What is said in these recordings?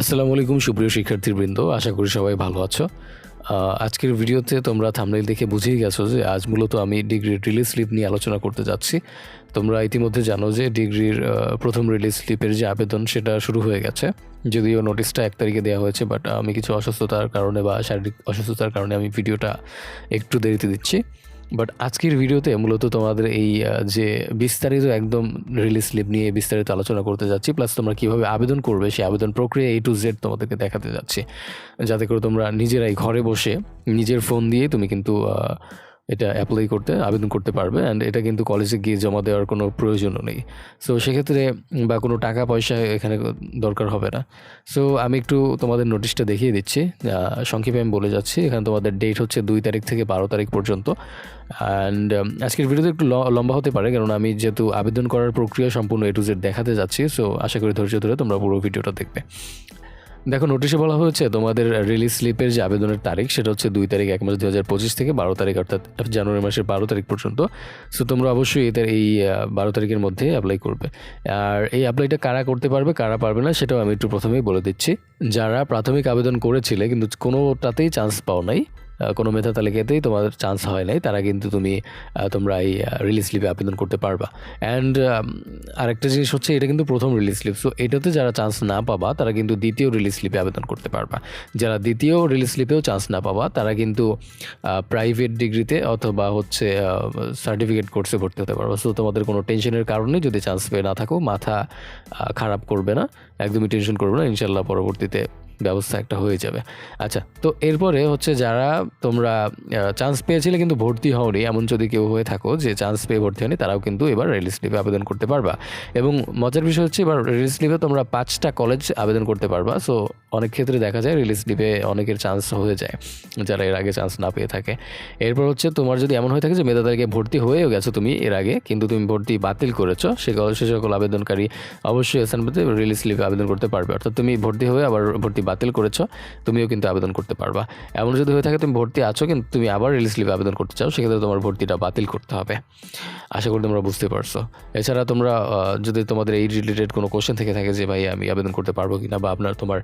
আসসালামু আলাইকুম, সুপ্রিয় শিক্ষার্থীবৃন্দ। আশা করি সবাই ভালো আছো। আজকের ভিডিওতে তোমরা থামনেল দেখে বুঝেই গেছো যে আজ মূলত আমি ডিগ্রির রিলিজ স্লিপ নিয়ে আলোচনা করতে যাচ্ছি। তোমরা ইতিমধ্যে জানো যে ডিগ্রির প্রথম রিলিজ স্লিপের যে আবেদন, সেটা শুরু হয়ে গেছে। যদিও নোটিশটা এক তারিখে দেওয়া হয়েছে বাট আমি কিছু অসুস্থতার কারণে বা শারীরিক অসুস্থতার কারণে আমি ভিডিওটা একটু দেরিতে দিচ্ছি। বাট আজকের ভিডিওতে মূলত তোমাদের এই যে বিস্তারিত একদম রিলিজ স্লিপ নিয়ে বিস্তারিত আলোচনা করতে যাচ্ছি প্লাস তোমরা কীভাবে আবেদন করবে, সেই আবেদন প্রক্রিয়া এ টু জেড তোমাদেরকে দেখাতে যাচ্ছি। যাতে করে তোমরা নিজেরাই ঘরে বসে নিজের ফোন দিয়ে তুমি কিন্তু এটা অ্যাপ্লাই করতে, আবেদন করতে পারবে অ্যান্ড এটা কিন্তু কলেজে গিয়ে জমা দেওয়ার কোনো প্রয়োজনও নেই। সো সেক্ষেত্রে বা কোনো টাকা পয়সা এখানে দরকার হবে না। সো আমি একটু তোমাদের নোটিশটা দেখিয়ে দিচ্ছি। সংক্ষেপে আমি বলে যাচ্ছি। এখানে তোমাদের ডেট হচ্ছে দুই তারিখ থেকে বারো তারিখ পর্যন্ত। অ্যান্ড আজকের ভিডিওতে একটু লম্বা হতে পারে কারণ আমি যেহেতু আবেদন করার প্রক্রিয়া সম্পূর্ণ এ টু জেড দেখাতে যাচ্ছি। সো আশা করি ধৈর্য ধরে তোমরা পুরো ভিডিওটা দেখবে। দেখো নোটিশে বলা হয়েছে তোমাদের রিলিজ স্লিপের যে আবেদনের তারিখ, সেটা হচ্ছে দুই তারিখ এক মাস দু হাজার পঁচিশ থেকে বারো তারিখ, অর্থাৎ জানুয়ারি মাসের বারো তারিখ পর্যন্ত। সো তোমরা অবশ্যই এদের এই বারো তারিখের মধ্যে অ্যাপ্লাই করবে। আর এই অ্যাপ্লাইটা কারা করতে পারবে, কারা পারবে না, সেটাও আমি একটু প্রথমেই বলে দিচ্ছি। যারা প্রাথমিক আবেদন করেছিলে, কিন্তু কোনোটাতেই চান্স পাও নাই কোনো মেধা তালিকাতেই তোমাদের চান্স হয় নাই। তারা কিন্তু তুমি তোমরা এই রিলিজ স্লিপে আবেদন করতে পারবা। অ্যান্ড আরেকটা জিনিস হচ্ছে, এটা কিন্তু প্রথম রিলিজ স্লিপ সো এটাতে যারা চান্স না পাবা, তারা কিন্তু দ্বিতীয় রিলিজ স্লিপে আবেদন করতে পারবা। যারা দ্বিতীয় রিলিজ স্লিপেও চান্স না পাবা, তারা কিন্তু প্রাইভেট ডিগ্রিতে অথবা হচ্ছে সার্টিফিকেট কোর্সে ভর্তি হতে পারবা। সো তোমাদের কোনো টেনশনের কারণে যদি চান্স পেয়ে না থাকো, মাথা খারাপ করবে না, একদমই টেনশন করবে না ইনশাল্লাহ পরবর্তীতে ব্যবস্থা একটা হয়ে যাবে। আচ্ছা তো এরপরে হচ্ছে যারা তোমরা চান্স পেয়েছিলে কিন্তু ভর্তি হওনি, এমন যদি কেউ হয়ে থাকো যে চান্স পেয়ে ভর্তি হয়নি, তারাও কিন্তু এবার রিলিজ স্লিপে আবেদন করতে পারবা। এবং মজার বিষয় হচ্ছে এবার রিলিজ স্লিপে তোমরা পাঁচটা কলেজ আবেদন করতে পারবা। সো অনেক ক্ষেত্রে দেখা যায় রিলিজ স্লিপে অনেকের চান্স হয়ে যায়, যারা এর আগে চান্স না পেয়ে থাকে। এরপর হচ্ছে তোমার যদি এমন হয়ে থাকে যে মেধা তালিকায় ভর্তি হয়েও গেছো তুমি এর আগে, কিন্তু তুমি ভর্তি বাতিল করেছ, সে সকল আবেদনকারী অবশ্যই এসএনপিতে রিলিজ স্লিপে আবেদন করতে পারবে। অর্থাৎ তুমি ভর্তি হয়ে আবার ভর্তি বাতিল করেছ, তুমিও কিন্তু আবেদন করতে পারবা। এমন যদি হয়ে থাকে তুমি ভর্তি আছো, কিন্তু তুমি আবার রিলিজ স্লিপে আবেদন করতে চাও, সেক্ষেত্রে তোমার ভর্তিটা বাতিল করতে হবে। আশা করি তোমরা বুঝতে পারছ। এছাড়া তোমরা যদি তোমাদের এই রিলেটেড কোনো কোশ্চেন থেকে থাকে যে, ভাই, আমি আবেদন করতে পারব কিনা? বা আপনার তোমার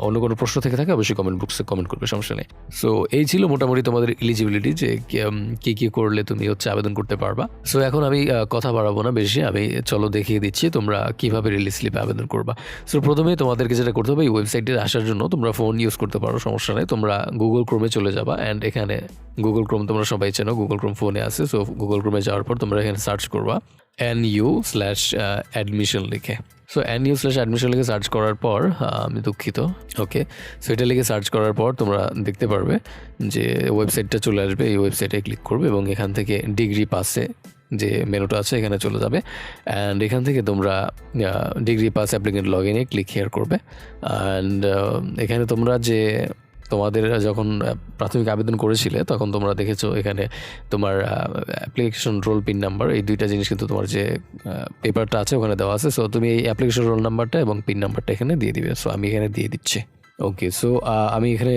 অন্য কোনো প্রশ্ন থেকে থাকে, অবশ্যই কমেন্ট বক্সে কমেন্ট করবে, সমস্যা নেই। সো এই ছিল মোটামুটি তোমাদের এলিজিবিলিটি যে, কি- কি কি করলে তুমি হচ্ছে আবেদন করতে পারবা। সো এখন আমি কথা বাড়াবো না বেশি, আমি চলো দেখিয়ে দিচ্ছি তোমরা কীভাবে রিলিজ স্লিপে আবেদন করবা। সো প্রথমে তোমাদেরকে যেটা করতে হবে, এই ওয়েবসাইটে আসার জন্য তোমরা ফোন ইউজ করতে পারো, সমস্যা নেই। তোমরা গুগল ক্রোমে চলে যাবা অ্যান্ড এখানে গুগল ক্রোম তোমরা সবাই চেনো গুগল ক্রোম ফোনে আছে সো গুগল ক্রোমে যাওয়ার পর তোমরা এখানে সার্চ করবা এন ইউ স্ল্যাশ অ্যাডমিশন লিখে। So N U slash admission লিখে সার্চ করার পর আমি দুঃখিত ওকে সো এটা লিখে সার্চ করার পর তোমরা দেখতে পারবে যে ওয়েবসাইটটা চলে আসবে, এই ওয়েবসাইটে ক্লিক করবে এবং এখান থেকে ডিগ্রি পাসে যে মেনুটা আছে, এখানে চলে যাবে। অ্যান্ড এখান থেকে তোমরা ডিগ্রি পাস অ্যাপ্লিকেন্ট লগ ইনে ক্লিক হেয়ার করবে। অ্যান্ড এখানে তোমরা যে তোমাদের যখন প্রাথমিক আবেদন করেছিলে, তখন তোমরা দেখেছ এখানে তোমার অ্যাপ্লিকেশন রোল পিন নাম্বার এই দুইটা জিনিস কিন্তু তোমার যে পেপারটা আছে, ওখানে দেওয়া আছে। সো তুমি এই অ্যাপ্লিকেশন রোল নাম্বারটা এবং পিন নাম্বারটা এখানে দিয়ে দিবে। সো আমি এখানে দিয়ে দিচ্ছি। ওকে সো আমি এখানে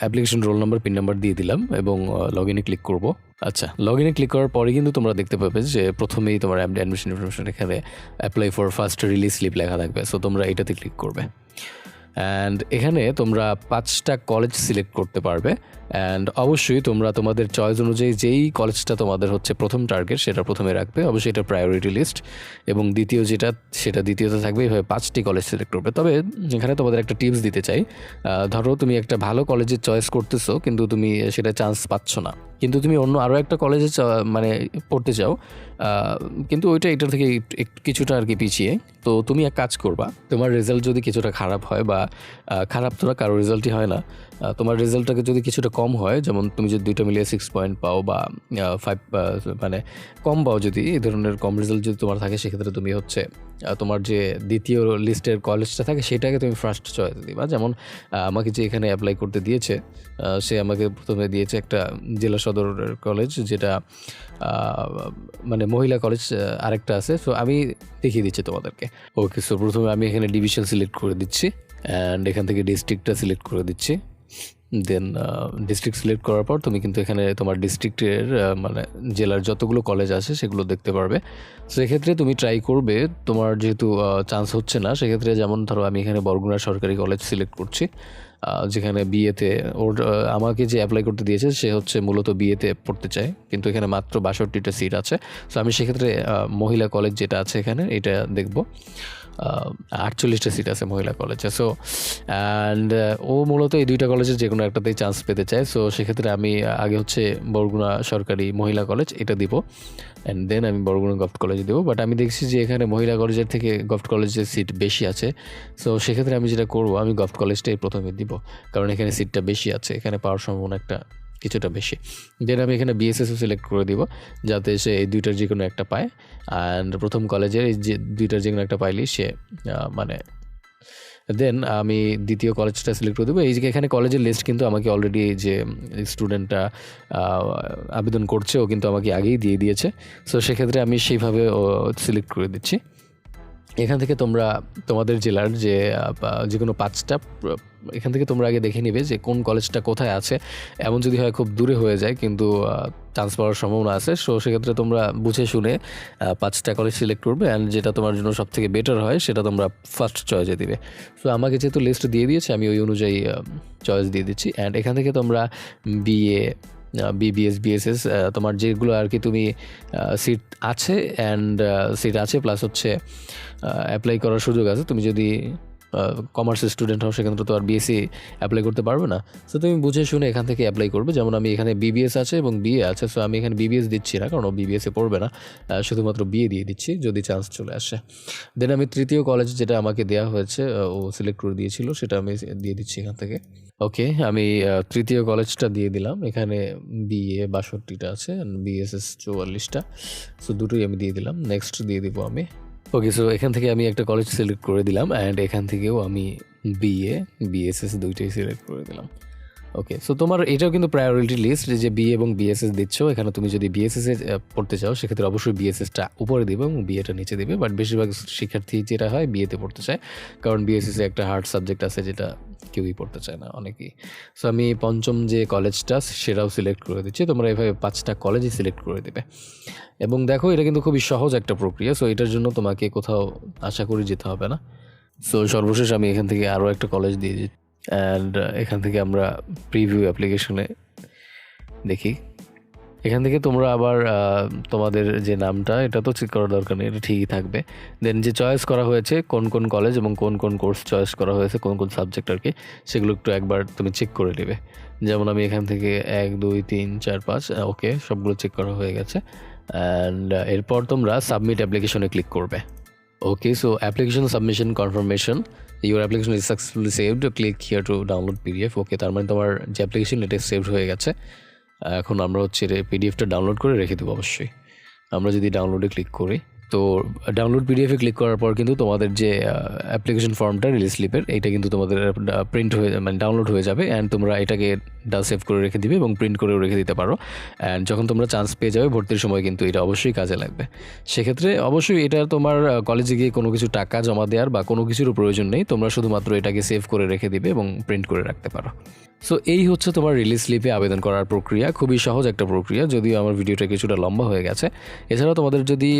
application roll number pin number দিয়ে দিলাম এবং লগ ইনে ক্লিক করব। আচ্ছা লগ ইনে ক্লিক করার পরে কিন্তু তোমরা দেখতে পাবে যে প্রথমেই তোমার অ্যাডমিশন ইনফরমেশন এখানে apply for first release slip লেখা থাকবে। সো তোমরা এটাতে ক্লিক করবে। অ্যান্ড এখানে তোমরা পাঁচটা কলেজ সিলেক্ট করতে পারবে। অ্যান্ড অবশ্যই তোমরা তোমাদের চয়েস অনুযায়ী যেই কলেজটা তোমাদের হচ্ছে প্রথম টার্গেট সেটা প্রথমে রাখবে। অবশ্যই এটা প্রায়োরিটি লিস্ট এবং দ্বিতীয় যেটা, সেটা দ্বিতীয়তে থাকবে। এভাবে পাঁচটি কলেজ সিলেক্ট করবে। তবে এখানে তোমাদের একটা টিপস দিতে চাই। ধরো তুমি একটা ভালো কলেজের চয়েস করতেছো, কিন্তু তুমি সেটা চান্স পাচ্ছ না। কিন্তু তুমি অন্য আরও একটা কলেজে মানে পড়তে চাও কিন্তু ওইটা এটার থেকে কিছুটা আর কি পিছিয়ে। তো তুমি এক কাজ করবা, তোমার রেজাল্ট যদি কিছুটা খারাপ হয় বা খারাপ তো না, কারও রেজাল্টই হয় না। তোমার রেজাল্টটাকে যদি কিছুটা কম হয়, যেমন তুমি যদি দুইটা মিলিয়ে সিক্স পয়েন্ট পাও বা ফাইভ মানে কম পাও যদি, এই ধরনের কম রেজাল্ট যদি তোমার থাকে, সেক্ষেত্রে তুমি হচ্ছে তোমার যে দ্বিতীয় লিস্টের কলেজটা থাকে, সেটাকে তুমি ফার্স্ট চয়েস দিবা। যেমন আমাকে যে এখানে অ্যাপ্লাই করতে দিয়েছে সে আমাকে প্রথমে দিয়েছে একটা জেলা সদর কলেজ যেটা মানে মহিলা কলেজ আরেকটা আছে। সো আমি দেখিয়ে দিচ্ছি তোমাদেরকে। ওকে সো প্রথমে আমি এখানে ডিভিশন সিলেক্ট করে দিচ্ছি। অ্যান্ড এখান থেকে ডিস্ট্রিক্টটা সিলেক্ট করে দিচ্ছি। দেন ডিস্ট্রিক্ট সিলেক্ট করার পর তুমি কিন্তু এখানে তোমার ডিস্ট্রিক্টের মানে জেলার যতগুলো কলেজ আছে সেগুলো দেখতে পারবে। সেক্ষেত্রে তুমি ট্রাই করবে, তোমার যেহেতু চান্স হচ্ছে না, সেক্ষেত্রে যেমন ধরো আমি এখানে বরগুনা সরকারি কলেজ সিলেক্ট করছি। যেখানে বিয়েতে ওর আমাকে যে অ্যাপ্লাই করতে দিয়েছে সে হচ্ছে মূলত বিয়েতে পড়তে চায়। কিন্তু এখানে মাত্র বাষট্টিটা সিট আছে। সো আমি সেক্ষেত্রে মহিলা কলেজ যেটা আছে এখানে, এটা দেখব। আটচল্লিশটা সিট আছে মহিলা কলেজে সো অ্যান্ড ও মূলত এই দুইটা কলেজের যে কোনো একটাতেই চান্স পেতে চায়। সো সেক্ষেত্রে আমি আগে হচ্ছে বরগুনা সরকারি মহিলা কলেজ এটা দিব। অ্যান্ড দেন আমি বরগুনা গভট কলেজে দেবো। বাট আমি দেখছি যে এখানে মহিলা কলেজের থেকে গভট কলেজের সিট বেশি আছে। সো সেক্ষেত্রে আমি যেটা করব, আমি গভট কলেজটাই প্রথমে দিব। কারণ এখানে সিটটা বেশি আছে, এখানে পাওয়ার সম্ভাবনা একটা কিছুটা বেশি। দেন আমি এখানে বিএসএসও সিলেক্ট করে দিব, যাতে সে এই দুইটার যে কোনো একটা পায়। অ্যান্ড প্রথম কলেজের এই যে দুইটার যে কোনো একটা পাইলি সে মানে দেন আমি দ্বিতীয় কলেজটা সিলেক্ট করে দেবো। এই যে এখানে কলেজের লিস্ট কিন্তু আমাকে অলরেডি যে স্টুডেন্টটা আবেদন করছে, ও কিন্তু আমাকে আগেই দিয়ে দিয়েছে। সো সেক্ষেত্রে আমি সেইভাবে সিলেক্ট করে দিচ্ছি। এখান থেকে তোমরা তোমাদের জেলার যে যে কোনো পাঁচটা, এখান থেকে তোমরা আগে দেখে নিবে যে কোন কলেজটা কোথায় আছে। এমন যদি হয় খুব দূরে হয়ে যায়, কিন্তু চান্স পাওয়ার সম্ভাবনা আছে। সো সেক্ষেত্রে তোমরা বুঝে শুনে পাঁচটা কলেজ সিলেক্ট করবে অ্যান্ড যেটা তোমার জন্য সব থেকে বেটার হয়, সেটা তোমরা ফার্স্ট চয়েসে দিবে। সো আমাকে যেহেতু লিস্ট দিয়ে দিয়েছে, আমি ওই অনুযায়ী চয়েস দিয়ে দিচ্ছি। অ্যান্ড এখান থেকে তোমরা বিএ বিবিএস বিএসএস তোমার যেগুলো আর কি তুমি সিট আছে অ্যান্ড সিট আছে প্লাস হচ্ছে অ্যাপ্লাই করার সুযোগ আছে। তুমি যদি কমার্সের স্টুডেন্ট হও, সেখানে তো আর বিএসসি অ্যাপ্লাই করতে পারবে না। সো তুমি বুঝে শুনে এখান থেকে অ্যাপ্লাই করবে। যেমন আমি এখানে বিবিএস আছে এবং বিএ আছে সো আমি এখানে বিবিএস দিচ্ছি না, কারণ ও বিবিএসে পড়বে না। শুধুমাত্র বিএ দিয়ে দিচ্ছি, যদি চান্স চলে আসে। দেন আমি তৃতীয় কলেজ যেটা আমাকে দেওয়া হয়েছে ও সিলেক্ট করে দিয়েছিল, সেটা আমি দিয়ে দিচ্ছি এখান থেকে। ওকে আমি তৃতীয় কলেজটা দিয়ে দিলাম। এখানে বিএ বাষট্টিটা আছে বিএসএস চৌয়াল্লিশটা। সো দুটোই আমি দিয়ে দিলাম। নেক্সট দিয়ে দিব আমি। ওকে সো এখান থেকে আমি একটা কলেজ সিলেক্ট করে দিলাম অ্যান্ড এখান থেকেও আমি বিএ বিএসএস দুইটাই সিলেক্ট করে দিলাম। ওকে সো তোমার এটাও কিন্তু প্রায়োরিটি লিস্ট যে বিএ এবং বিএসএস দিচ্ছ। এখানে তুমি যদি বিএসএস এ পড়তে চাও, সেক্ষেত্রে অবশ্যই বিএসএসটা উপরে দিবে এবং বিএটা নিচে দিবে। বাট বেশিরভাগ শিক্ষার্থী যেটা হয় বিএতে পড়তে চায়। কারণ বিএসএস এ একটা হার্ড সাবজেক্ট আছে যেটা কেউই পড়তে চায় না, অনেকেই। সো আমি পঞ্চম যে কলেজটা সেটাও সিলেক্ট করে দিচ্ছি। তোমরা এভাবে পাঁচটা কলেজই সিলেক্ট করে দেবে। এবং দেখো, এটা কিন্তু খুবই সহজ একটা প্রক্রিয়া। সো এটার জন্য তোমাকে কোথাও আশা করি যেতে হবে না। সো সর্বশেষ আমি এখান থেকে আরও একটা কলেজ দিয়ে অ্যান্ড এখান থেকে আমরা প্রিভিউ অ্যাপ্লিকেশনে দেখি। এখান থেকে তোমরা আবার তোমাদের যে নামটা, এটা তো চেক করার দরকার নেই, এটা ঠিকই থাকবে। দেন যে চয়েস করা হয়েছে, কোন কোন কলেজ এবং কোন কোন কোর্স চয়েস করা হয়েছে, কোন কোন সাবজেক্ট আর কি, সেগুলো একটু একবার তুমি চেক করে নেবে। যেমন আমি এখান থেকে এক, দুই, তিন, চার, পাঁচ ওকে সবগুলো চেক করা হয়ে গেছে। অ্যান্ড এরপর তোমরা সাবমিট অ্যাপ্লিকেশনে ক্লিক করবে। Okay so application submission confirmation your application is successfully saved click here to download PDF okay তার মানে তোমার যে অ্যাপ্লিকেশন এটা সেভড হয়ে গেছে। এখন আমরা হচ্ছে পিডিএফটা ডাউনলোড করে রেখে দেবো অবশ্যই। আমরা যদি ডাউনলোডে ক্লিক করি তো ডাউনলোড পিডিএফে ক্লিক করার পর কিন্তু তোমাদের যে অ্যাপ্লিকেশন ফর্মটা রিলিজ স্লিপের এইটা কিন্তু তোমাদের প্রিন্ট হয়ে মানে ডাউনলোড হয়ে যাবে অ্যান্ড তোমরা এটাকে সেভ করে রেখে দিবে এবং প্রিন্ট করেও রেখে দিতে পারো। অ্যান্ড যখন তোমরা চান্স পেয়ে যাবে, ভর্তির সময় কিন্তু এটা অবশ্যই কাজে লাগবে। সেক্ষেত্রে অবশ্যই এটা তোমার কলেজে গিয়ে কোনো কিছু টাকা জমা দেওয়ার বা কোনো কিছুরও প্রয়োজন নেই। তোমরা শুধুমাত্র এটাকে সেভ করে রেখে দিবে এবং প্রিন্ট করে রাখতে পারো। সো এই হচ্ছে তোমার রিলিজ স্লিপে আবেদন করার প্রক্রিয়া। খুবই সহজ একটা প্রক্রিয়া, যদিও আমার ভিডিওটা কিছুটা লম্বা হয়ে গেছে। এছাড়াও তোমাদের যদি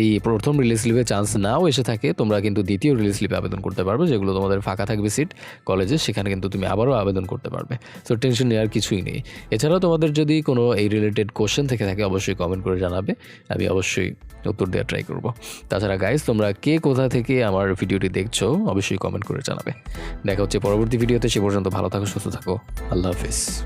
এই প্রথম রিলিজ স্লিপে চান্স নাও এসে থাকে, তোমরা কিন্তু দ্বিতীয় রিলিজ স্লিপে আবেদন করতে পারবে, যেগুলো তোমাদের ফাঁকা থাকবে সিট কলেজে সেখানে কিন্তু তুমি আবারও আবেদন করতে পারবে। সো টেনশন নেওয়ার কিছুই নেই। এছাড়াও তোমাদের যদি কোনো এই রিলেটেড কোশ্চেন থেকে থাকে, অবশ্যই কমেন্ট করে জানাবে, আমি অবশ্যই উত্তর দেওয়ার ট্রাই করব। তাছাড়া গাইজ তোমরা কে কোথা থেকে আমার ভিডিওটি দেখছ, অবশ্যই কমেন্ট করে জানাবে। দেখা হচ্ছে পরবর্তী ভিডিওতে সে পর্যন্ত ভালো থাকো, সুস্থ থাকো। I love this.